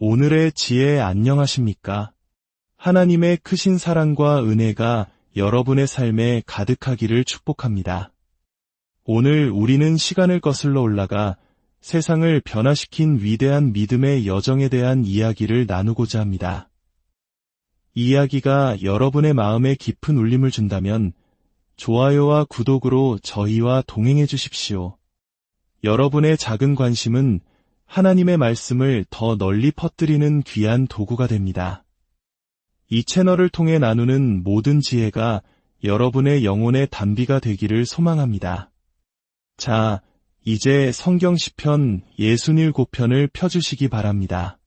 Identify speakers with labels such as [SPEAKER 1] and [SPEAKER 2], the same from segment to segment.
[SPEAKER 1] 오늘의 지혜 안녕하십니까? 하나님의 크신 사랑과 은혜가 여러분의 삶에 가득하기를 축복합니다. 오늘 우리는 시간을 거슬러 올라가 세상을 변화시킨 위대한 믿음의 여정에 대한 이야기를 나누고자 합니다. 이 이야기가 여러분의 마음에 깊은 울림을 준다면 좋아요와 구독으로 저희와 동행해 주십시오. 여러분의 작은 관심은 하나님의 말씀을 더 널리 퍼뜨리는 귀한 도구가 됩니다. 이 채널을 통해 나누는 모든 지혜가 여러분의 영혼의 단비가 되기를 소망합니다. 자, 이제 성경 시편 67편을 펴주시기 바랍니다.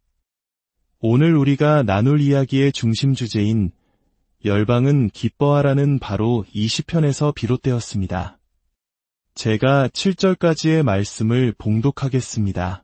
[SPEAKER 1] 오늘 우리가 나눌 이야기의 중심 주제인 열방은 기뻐하라는 바로 이 시편에서 비롯되었습니다. 제가 7절까지의 말씀을 봉독하겠습니다.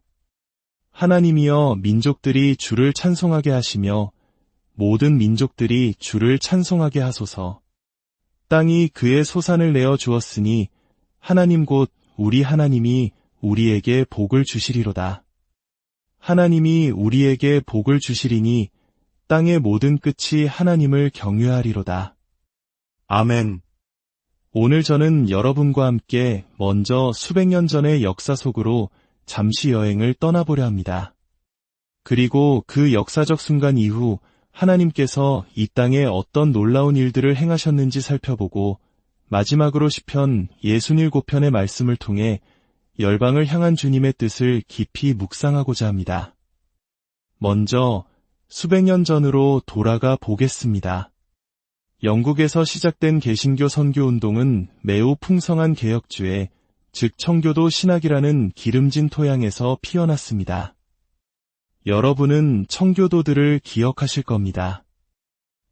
[SPEAKER 1] 하나님이여 민족들이 주를 찬송하게 하시며 모든 민족들이 주를 찬송하게 하소서. 땅이 그의 소산을 내어 주었으니 하나님 곧 우리 하나님이 우리에게 복을 주시리로다. 하나님이 우리에게 복을 주시리니 땅의 모든 끝이 하나님을 경외하리로다. 아멘. 오늘 저는 여러분과 함께 먼저 수백 년 전의 역사 속으로 잠시 여행을 떠나보려 합니다. 그리고 그 역사적 순간 이후 하나님께서 이 땅에 어떤 놀라운 일들을 행하셨는지 살펴보고 마지막으로 시편 67편의 말씀을 통해 열방을 향한 주님의 뜻을 깊이 묵상하고자 합니다. 먼저 수백 년 전으로 돌아가 보겠습니다. 영국에서 시작된 개신교 선교 운동은 매우 풍성한 개혁주의, 즉 청교도 신학이라는 기름진 토양에서 피어났습니다. 여러분은 청교도들을 기억하실 겁니다.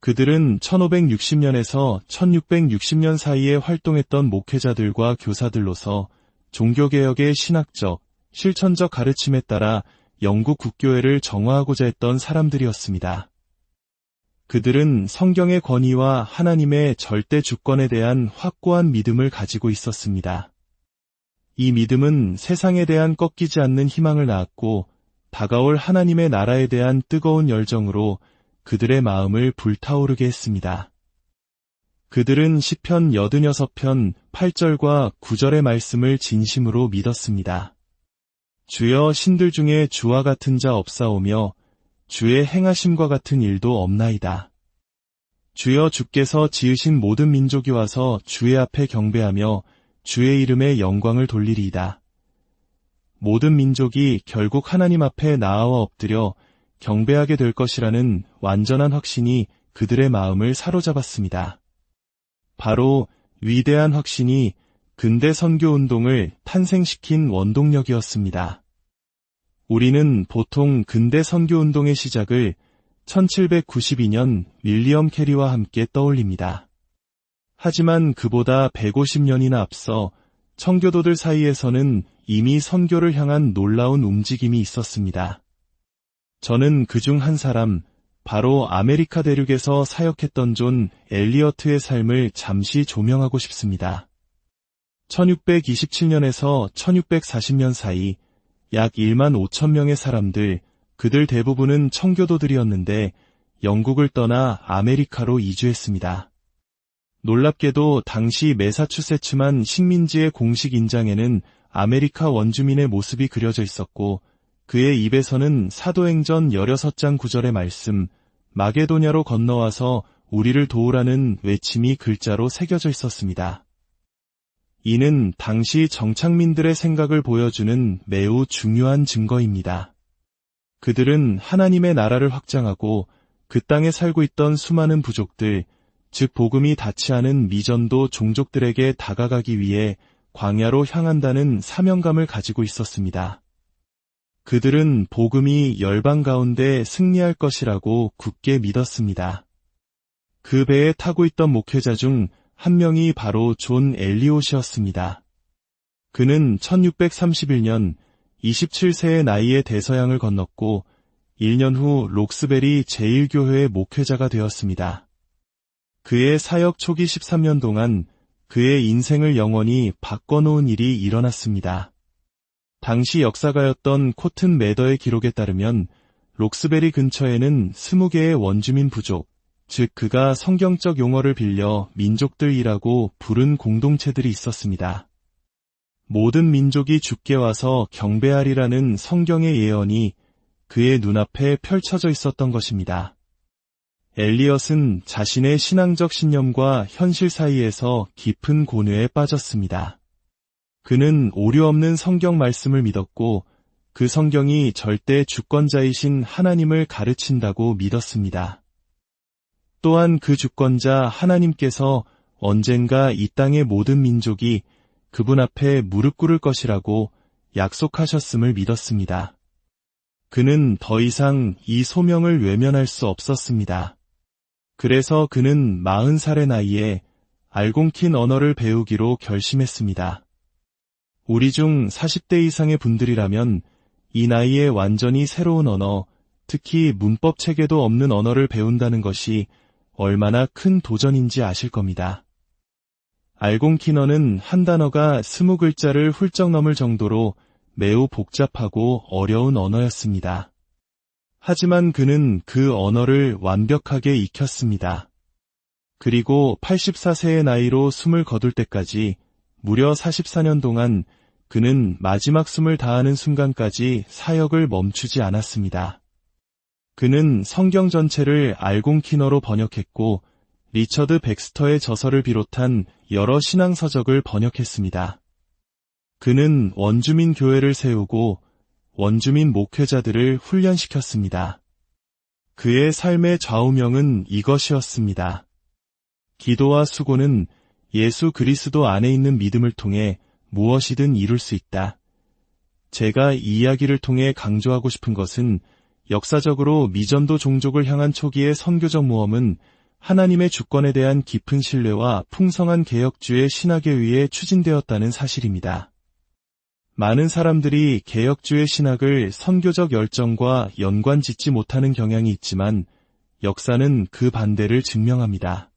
[SPEAKER 1] 그들은 1560년에서 1660년 사이에 활동했던 목회자들과 교사들로서 종교개혁의 신학적, 실천적 가르침에 따라 영국 국교회를 정화하고자 했던 사람들이었습니다. 그들은 성경의 권위와 하나님의 절대 주권에 대한 확고한 믿음을 가지고 있었습니다. 이 믿음은 세상에 대한 꺾이지 않는 희망을 낳았고 다가올 하나님의 나라에 대한 뜨거운 열정으로 그들의 마음을 불타오르게 했습니다. 그들은 시편 86편 8절과 9절의 말씀을 진심으로 믿었습니다. 주여 신들 중에 주와 같은 자 없사오며 주의 행하심과 같은 일도 없나이다. 주여 주께서 지으신 모든 민족이 와서 주의 앞에 경배하며 주의 이름에 영광을 돌리리이다. 모든 민족이 결국 하나님 앞에 나아와 엎드려 경배하게 될 것이라는 완전한 확신이 그들의 마음을 사로잡았습니다. 바로 위대한 확신이 근대 선교 운동을 탄생시킨 원동력이었습니다. 우리는 보통 근대 선교 운동의 시작을 1792년 윌리엄 캐리와 함께 떠올립니다. 하지만 그보다 150년이나 앞서 청교도들 사이에서는 이미 선교를 향한 놀라운 움직임이 있었습니다. 저는 그 중 한 사람, 바로 아메리카 대륙에서 사역했던 존 엘리어트의 삶을 잠시 조명하고 싶습니다. 1627년에서 1640년 사이 약 1만 5천 명의 사람들, 그들 대부분은 청교도들이었는데 영국을 떠나 아메리카로 이주했습니다. 놀랍게도 당시 메사추세츠만 식민지의 공식 인장에는 아메리카 원주민의 모습이 그려져 있었고 그의 입에서는 사도행전 16장 9절의 말씀 마게도냐로 건너와서 우리를 도우라는 외침이 글자로 새겨져 있었습니다. 이는 당시 정착민들의 생각을 보여주는 매우 중요한 증거입니다. 그들은 하나님의 나라를 확장하고 그 땅에 살고 있던 수많은 부족들, 즉 복음이 닿지 않은 미전도 종족들에게 다가가기 위해 광야로 향한다는 사명감을 가지고 있었습니다. 그들은 복음이 열방 가운데 승리할 것이라고 굳게 믿었습니다. 그 배에 타고 있던 목회자 중 한 명이 바로 존 엘리옷이었습니다. 그는 1631년 27세의 나이에 대서양을 건넜고 1년 후 록스베리 제1교회의 목회자가 되었습니다. 그의 사역 초기 13년 동안 그의 인생을 영원히 바꿔놓은 일이 일어났습니다. 당시 역사가였던 코튼 매더의 기록에 따르면 록스베리 근처에는 20개의 원주민 부족, 즉 그가 성경적 용어를 빌려 민족들이라고 부른 공동체들이 있었습니다. 모든 민족이 죽게 와서 경배하리라는 성경의 예언이 그의 눈앞에 펼쳐져 있었던 것입니다. 엘리엇은 자신의 신앙적 신념과 현실 사이에서 깊은 고뇌에 빠졌습니다. 그는 오류 없는 성경 말씀을 믿었고 그 성경이 절대 주권자이신 하나님을 가르친다고 믿었습니다. 또한 그 주권자 하나님께서 언젠가 이 땅의 모든 민족이 그분 앞에 무릎 꿇을 것이라고 약속하셨음을 믿었습니다. 그는 더 이상 이 소명을 외면할 수 없었습니다. 그래서 그는 40살의 나이에 알곤킨 언어를 배우기로 결심했습니다. 우리 중 40대 이상의 분들이라면 이 나이에 완전히 새로운 언어, 특히 문법 체계도 없는 언어를 배운다는 것이 얼마나 큰 도전인지 아실 겁니다. 알곤키너는 한 단어가 스무 글자를 훌쩍 넘을 정도로 매우 복잡하고 어려운 언어였습니다. 하지만 그는 그 언어를 완벽하게 익혔습니다. 그리고 84세의 나이로 숨을 거둘 때까지 무려 44년 동안 그는 마지막 숨을 다하는 순간까지 사역을 멈추지 않았습니다. 그는 성경 전체를 알곤키너로 번역했고 리처드 백스터의 저서를 비롯한 여러 신앙서적을 번역했습니다. 그는 원주민 교회를 세우고 원주민 목회자들을 훈련시켰습니다. 그의 삶의 좌우명은 이것이었습니다. 기도와 수고는 예수 그리스도 안에 있는 믿음을 통해 무엇이든 이룰 수 있다. 제가 이 이야기를 통해 강조하고 싶은 것은 역사적으로 미전도 종족을 향한 초기의 선교적 모험은 하나님의 주권에 대한 깊은 신뢰와 풍성한 개혁주의 신학에 의해 추진되었다는 사실입니다. 많은 사람들이 개혁주의 신학을 선교적 열정과 연관 짓지 못하는 경향이 있지만 역사는 그 반대를 증명합니다.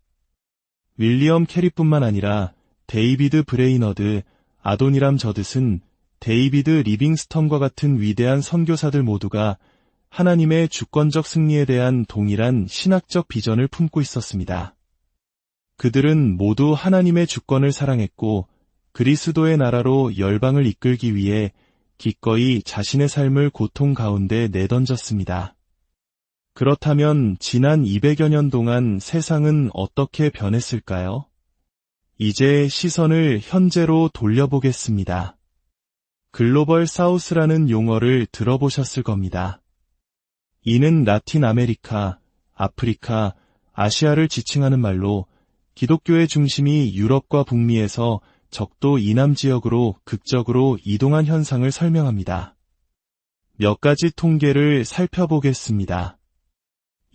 [SPEAKER 1] 윌리엄 캐리뿐만 아니라 데이비드 브레이너드, 아도니람 저듯은 데이비드 리빙스턴과 같은 위대한 선교사들 모두가 하나님의 주권적 승리에 대한 동일한 신학적 비전을 품고 있었습니다. 그들은 모두 하나님의 주권을 사랑했고 그리스도의 나라로 열방을 이끌기 위해 기꺼이 자신의 삶을 고통 가운데 내던졌습니다. 그렇다면 지난 200여 년 동안 세상은 어떻게 변했을까요? 이제 시선을 현재로 돌려보겠습니다. 글로벌 사우스라는 용어를 들어보셨을 겁니다. 이는 라틴 아메리카, 아프리카, 아시아를 지칭하는 말로 기독교의 중심이 유럽과 북미에서 적도 이남 지역으로 극적으로 이동한 현상을 설명합니다. 몇 가지 통계를 살펴보겠습니다.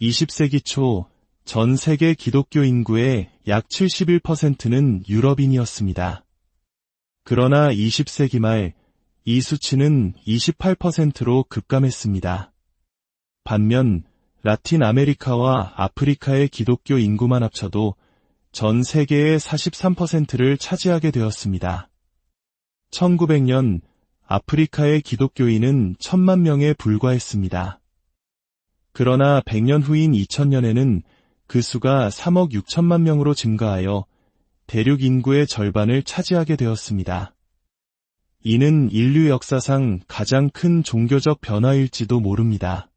[SPEAKER 1] 20세기 초 전 세계 기독교 인구의 약 71%는 유럽인이었습니다. 그러나 20세기 말 이 수치는 28%로 급감했습니다. 반면 라틴 아메리카와 아프리카의 기독교 인구만 합쳐도 전 세계의 43%를 차지하게 되었습니다. 1900년 아프리카의 기독교인은 천만 명에 불과했습니다. 그러나 100년 후인 2000년에는 그 수가 3억 6천만 명으로 증가하여 대륙 인구의 절반을 차지하게 되었습니다. 이는 인류 역사상 가장 큰 종교적 변화일지도 모릅니다.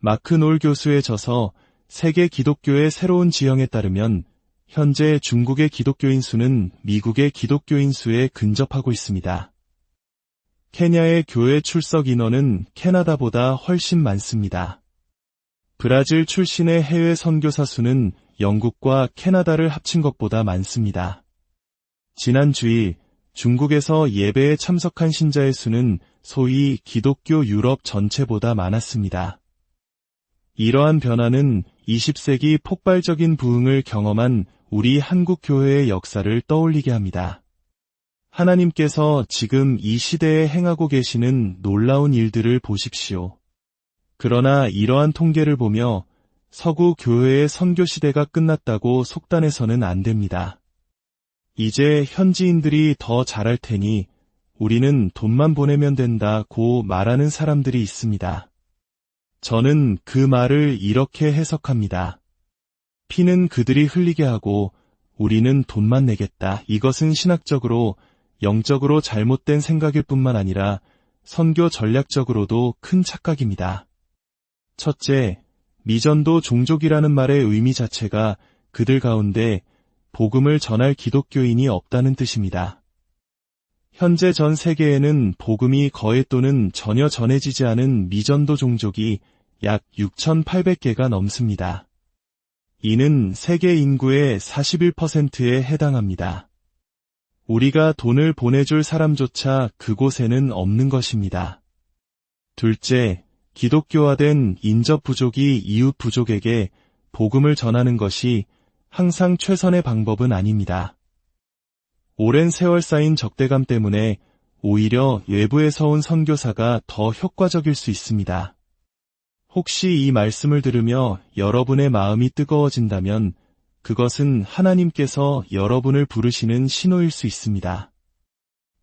[SPEAKER 1] 마크 놀 교수의 저서 세계 기독교의 새로운 지형에 따르면 현재 중국의 기독교인 수는 미국의 기독교인 수에 근접하고 있습니다. 케냐의 교회 출석 인원은 캐나다보다 훨씬 많습니다. 브라질 출신의 해외 선교사 수는 영국과 캐나다를 합친 것보다 많습니다. 지난 주일 중국에서 예배에 참석한 신자의 수는 소위 기독교 유럽 전체보다 많았습니다. 이러한 변화는 20세기 폭발적인 부흥을 경험한 우리 한국 교회의 역사를 떠올리게 합니다. 하나님께서 지금 이 시대에 행하고 계시는 놀라운 일들을 보십시오. 그러나 이러한 통계를 보며 서구 교회의 선교 시대가 끝났다고 속단해서는 안 됩니다. 이제 현지인들이 더 잘할 테니 우리는 돈만 보내면 된다 고 말하는 사람들이 있습니다. 저는 그 말을 이렇게 해석합니다. 피는 그들이 흘리게 하고 우리는 돈만 내겠다. 이것은 신학적으로 영적으로 잘못된 생각일 뿐만 아니라 선교 전략적으로도 큰 착각입니다. 첫째, 미전도 종족이라는 말의 의미 자체가 그들 가운데 복음을 전할 기독교인이 없다는 뜻입니다. 현재 전 세계에는 복음이 거의 또는 전혀 전해지지 않은 미전도 종족이 약 6,800개가 넘습니다. 이는 세계 인구의 41%에 해당합니다. 우리가 돈을 보내줄 사람조차 그곳에는 없는 것입니다. 둘째, 기독교화된 인접 부족이 이웃 부족에게 복음을 전하는 것이 항상 최선의 방법은 아닙니다. 오랜 세월 쌓인 적대감 때문에 오히려 외부에서 온 선교사가 더 효과적일 수 있습니다. 혹시 이 말씀을 들으며 여러분의 마음이 뜨거워진다면 그것은 하나님께서 여러분을 부르시는 신호일 수 있습니다.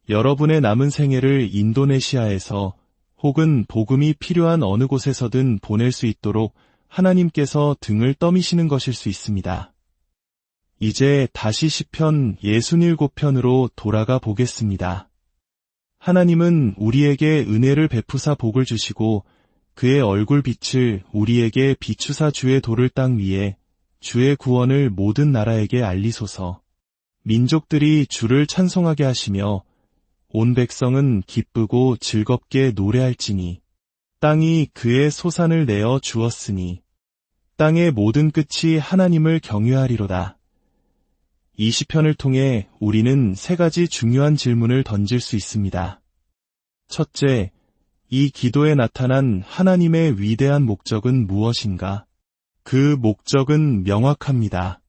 [SPEAKER 1] 여러분의 남은 생애를 인도네시아에서 혹은 복음이 필요한 어느 곳에서든 보낼 수 있도록 하나님께서 등을 떠미시는 것일 수 있습니다. 이제 다시 시편 67편으로 돌아가 보겠습니다. 하나님은 우리에게 은혜를 베푸사 복을 주시고 그의 얼굴 빛을 우리에게 비추사 주의 돌을 땅 위에 주의 구원을 모든 나라에게 알리소서. 민족들이 주를 찬송하게 하시며 온 백성은 기쁘고 즐겁게 노래할지니 땅이 그의 소산을 내어 주었으니 땅의 모든 끝이 하나님을 경유하리로다. 이 시편을 통해 우리는 세 가지 중요한 질문을 던질 수 있습니다. 첫째, 이 기도에 나타난 하나님의 위대한 목적은 무엇인가? 그 목적은 명확합니다.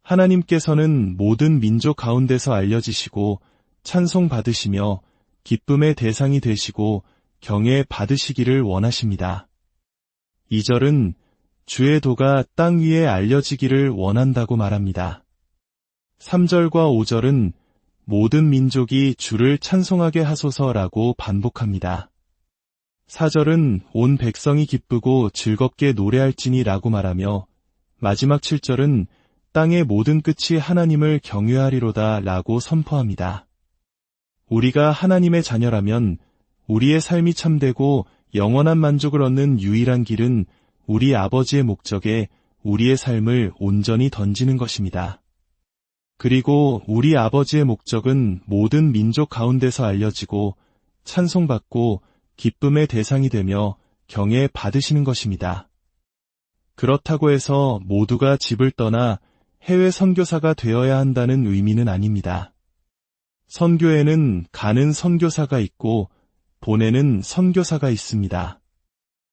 [SPEAKER 1] 하나님께서는 모든 민족 가운데서 알려지시고 찬송받으시며 기쁨의 대상이 되시고 경애 받으시기를 원하십니다. 2절은 주의 도가 땅 위에 알려지기를 원한다고 말합니다. 3절과 5절은 모든 민족이 주를 찬송하게 하소서라고 반복합니다. 4절은 온 백성이 기쁘고 즐겁게 노래할지니 라고 말하며 마지막 7절은 땅의 모든 끝이 하나님을 경외하리로다 라고 선포합니다. 우리가 하나님의 자녀라면 우리의 삶이 참되고 영원한 만족을 얻는 유일한 길은 우리 아버지의 목적에 우리의 삶을 온전히 던지는 것입니다. 그리고 우리 아버지의 목적은 모든 민족 가운데서 알려지고 찬송받고 기쁨의 대상이 되며 경애 받으시는 것입니다. 그렇다고 해서 모두가 집을 떠나 해외 선교사가 되어야 한다는 의미는 아닙니다. 선교에는 가는 선교사가 있고 보내는 선교사가 있습니다.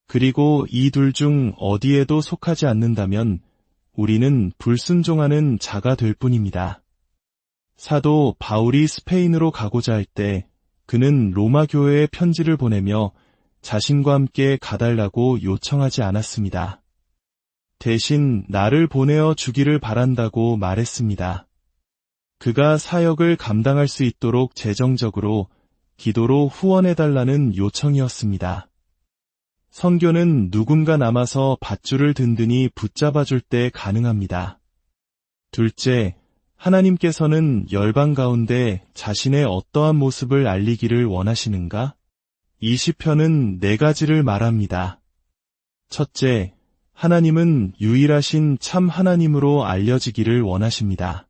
[SPEAKER 1] 그리고 이 둘 중 어디에도 속하지 않는다면 우리는 불순종하는 자가 될 뿐입니다. 사도 바울이 스페인으로 가고자 할 때 그는 로마 교회에 편지를 보내며 자신과 함께 가달라고 요청하지 않았습니다. 대신 나를 보내어 주기를 바란다고 말했습니다. 그가 사역을 감당할 수 있도록 재정적으로 기도로 후원해달라는 요청이었습니다. 선교는 누군가 남아서 밧줄을 든든히 붙잡아줄 때 가능합니다. 둘째, 하나님께서는 열방 가운데 자신의 어떠한 모습을 알리기를 원하시는가? 이 시편은 네 가지를 말합니다. 첫째, 하나님은 유일하신 참 하나님으로 알려지기를 원하십니다.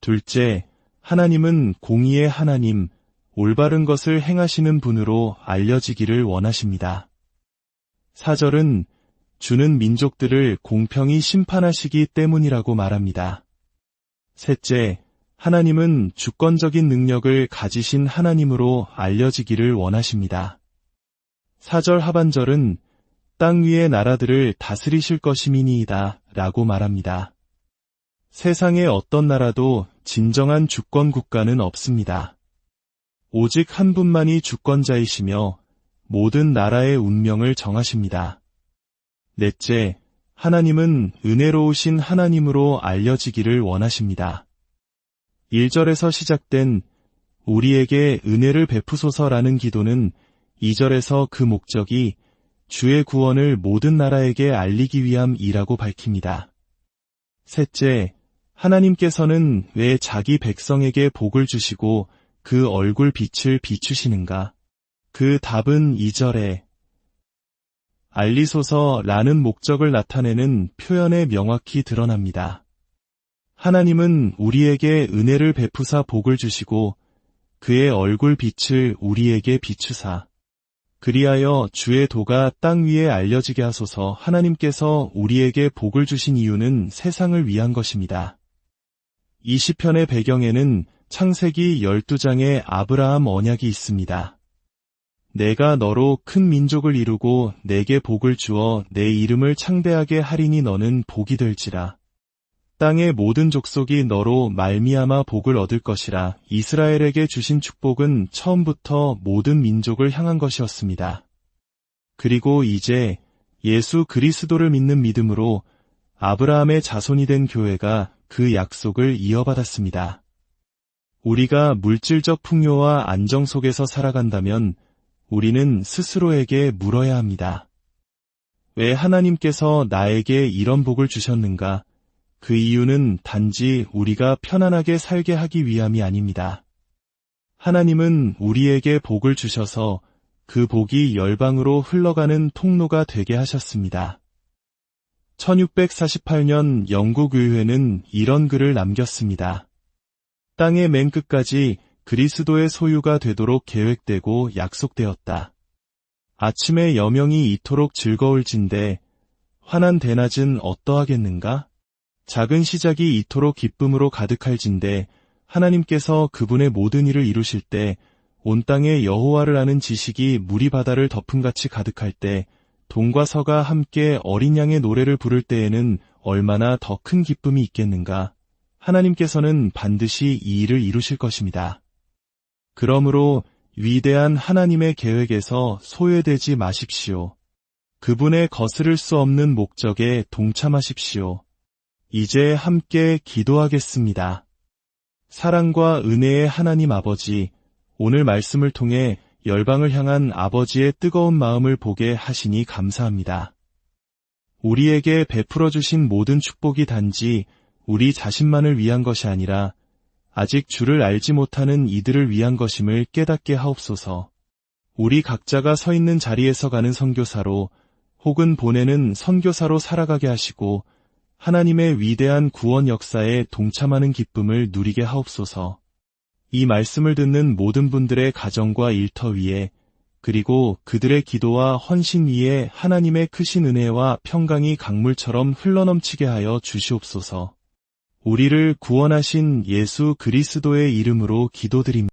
[SPEAKER 1] 둘째, 하나님은 공의의 하나님, 올바른 것을 행하시는 분으로 알려지기를 원하십니다. 사절은 주는 민족들을 공평히 심판하시기 때문이라고 말합니다. 셋째, 하나님은 주권적인 능력을 가지신 하나님으로 알려지기를 원하십니다. 4절 하반절은 땅 위의 나라들을 다스리실 것임이니이다 라고 말합니다. 세상의 어떤 나라도 진정한 주권 국가는 없습니다. 오직 한 분만이 주권자이시며 모든 나라의 운명을 정하십니다. 넷째, 하나님은 은혜로우신 하나님으로 알려지기를 원하십니다. 1절에서 시작된 우리에게 은혜를 베푸소서라는 기도는 2절에서 그 목적이 주의 구원을 모든 나라에게 알리기 위함이라고 밝힙니다. 셋째, 하나님께서는 왜 자기 백성에게 복을 주시고 그 얼굴 빛을 비추시는가? 그 답은 2절에 알리소서라는 목적을 나타내는 표현에 명확히 드러납니다. 하나님은 우리에게 은혜를 베푸사 복을 주시고 그의 얼굴 빛을 우리에게 비추사 그리하여 주의 도가 땅 위에 알려지게 하소서 하나님께서 우리에게 복을 주신 이유는 세상을 위한 것입니다. 이 시편의 배경에는 창세기 12장의 아브라함 언약이 있습니다. 내가 너로 큰 민족을 이루고 내게 복을 주어 내 이름을 창대하게 하리니 너는 복이 될지라. 땅의 모든 족속이 너로 말미암아 복을 얻을 것이라. 이스라엘에게 주신 축복은 처음부터 모든 민족을 향한 것이었습니다. 그리고 이제 예수 그리스도를 믿는 믿음으로 아브라함의 자손이 된 교회가 그 약속을 이어받았습니다. 우리가 물질적 풍요와 안정 속에서 살아간다면 우리는 스스로에게 물어야 합니다. 왜 하나님께서 나에게 이런 복을 주셨는가? 그 이유는 단지 우리가 편안하게 살게 하기 위함이 아닙니다. 하나님은 우리에게 복을 주셔서 그 복이 열방으로 흘러가는 통로가 되게 하셨습니다. 1648년 영국 의회는 이런 글을 남겼습니다. 땅의 맨 끝까지 그리스도의 소유가 되도록 계획되고 약속되었다. 아침에 여명이 이토록 즐거울진데 환한 대낮은 어떠하겠는가? 작은 시작이 이토록 기쁨으로 가득할진데 하나님께서 그분의 모든 일을 이루실 때 온 땅에 여호와를 아는 지식이 물이 바다를 덮음같이 가득할 때 동과 서가 함께 어린 양의 노래를 부를 때에는 얼마나 더 큰 기쁨이 있겠는가? 하나님께서는 반드시 이 일을 이루실 것입니다. 그러므로 위대한 하나님의 계획에서 소외되지 마십시오. 그분의 거스를 수 없는 목적에 동참하십시오. 이제 함께 기도하겠습니다. 사랑과 은혜의 하나님 아버지, 오늘 말씀을 통해 열방을 향한 아버지의 뜨거운 마음을 보게 하시니 감사합니다. 우리에게 베풀어 주신 모든 축복이 단지 우리 자신만을 위한 것이 아니라 아직 주를 알지 못하는 이들을 위한 것임을 깨닫게 하옵소서. 우리 각자가 서 있는 자리에서 가는 선교사로 혹은 보내는 선교사로 살아가게 하시고 하나님의 위대한 구원 역사에 동참하는 기쁨을 누리게 하옵소서. 이 말씀을 듣는 모든 분들의 가정과 일터 위에 그리고 그들의 기도와 헌신 위에 하나님의 크신 은혜와 평강이 강물처럼 흘러넘치게 하여 주시옵소서. 우리를 구원하신 예수 그리스도의 이름으로 기도드립니다.